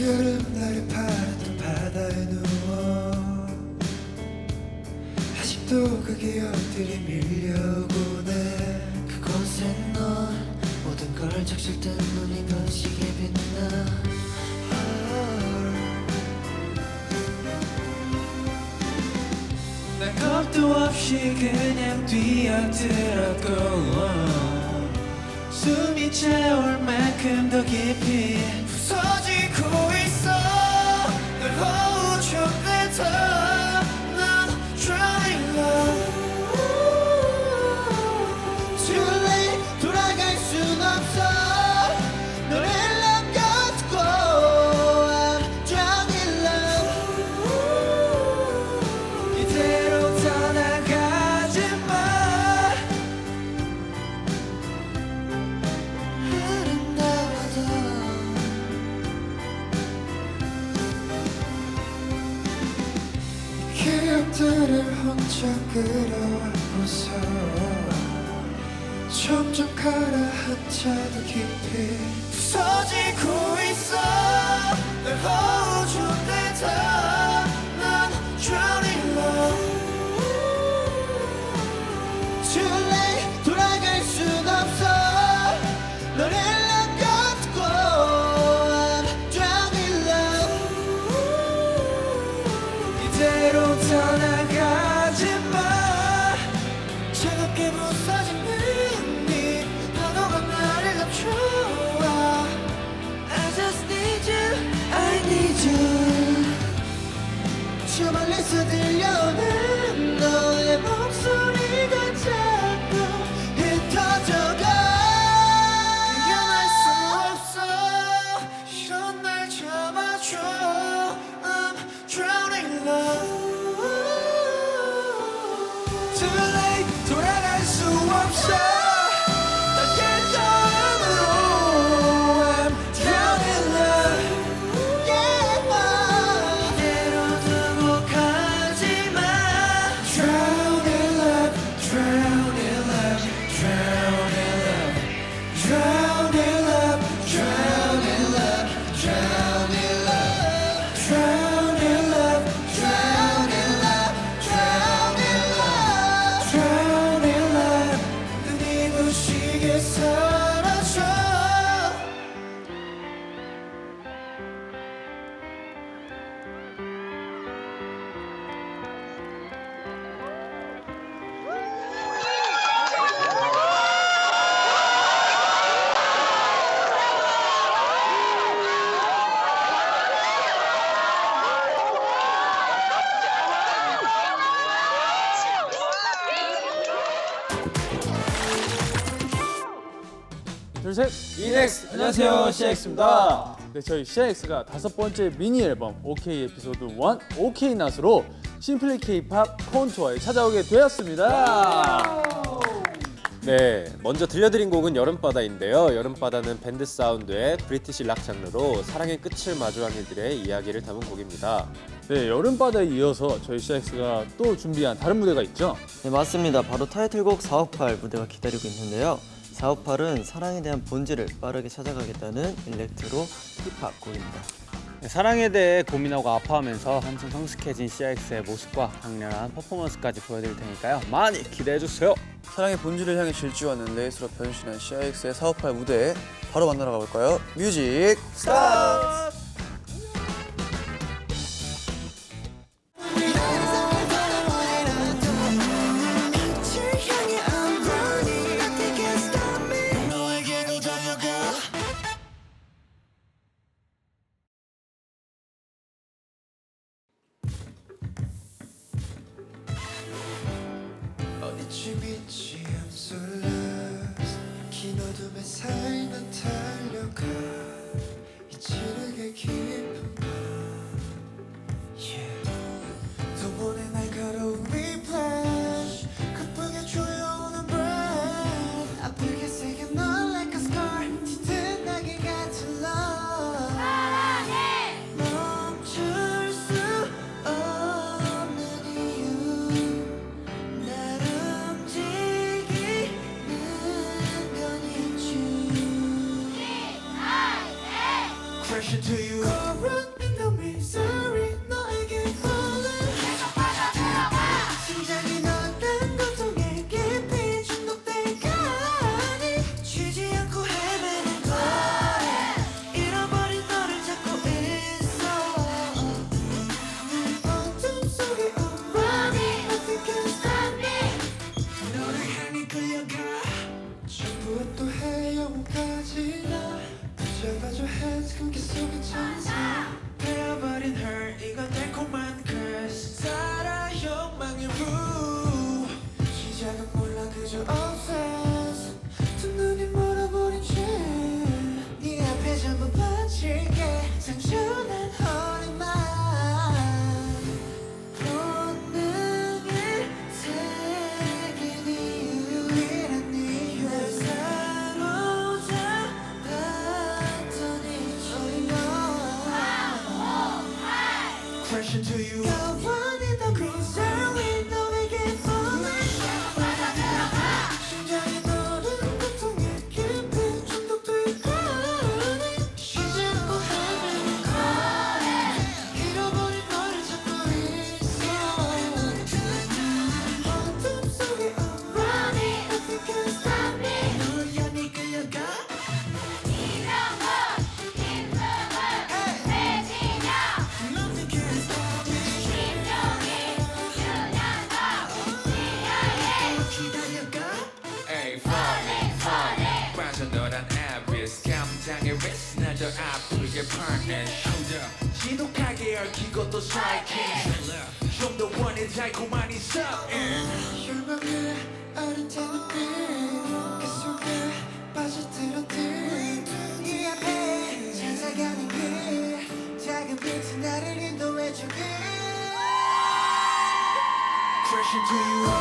여름날에 파르던 바다에 누워 아직도 그 기억들이 밀려오네 그곳에 넌 모든 걸 적실 듯 눈이 번지게 빛나. 난 겁도 없이 그냥 뛰어들었고 숨이 차올 만큼 더 깊이 기억들을 혼자 끌어안고서 점점 가라앉아 더 깊이 부서지고 내게 살 둘, 셋. 이넥스 안녕하세요, CX입니다. 네, 저희 CX가 다섯 번째 미니 앨범 OK 에피소드 1 OK 낫으로 심플리 K-팝 콘투어에 찾아오게 되었습니다. 네, 먼저 들려드린 곡은 여름바다인데요. 여름바다는 밴드 사운드의 브리티시 락 장르로 사랑의 끝을 마주한 이들의 이야기를 담은 곡입니다. 네, 여름바다에 이어서 저희 CX가 또 준비한 다른 무대가 있죠. 네 맞습니다. 바로 타이틀곡 458 무대가 기다리고 있는데요. 458은 사랑에 대한 본질을 빠르게 찾아가겠다는 일렉트로 힙합 곡입니다. 네, 사랑에 대해 고민하고 아파하면서 한층 성숙해진 CX의 모습과 강렬한 퍼포먼스까지 보여드릴 테니까요. 많이 기대해 주세요. 사랑의 본질을 향해 질주하는 레이스로 변신한 CIX의 458 무대에 바로 만나러 가볼까요? 뮤직 스타트! I'm so lost 긴 어둠의 사이 난 달려가 좀더 사이해. 좀더 원해 달고만 있어 열망의 어린지 눈빛 그 속에 빠져들었듯 네 앞에 찾아가는 길. 작은 빛이 나를 인도해주길. Crashing to you.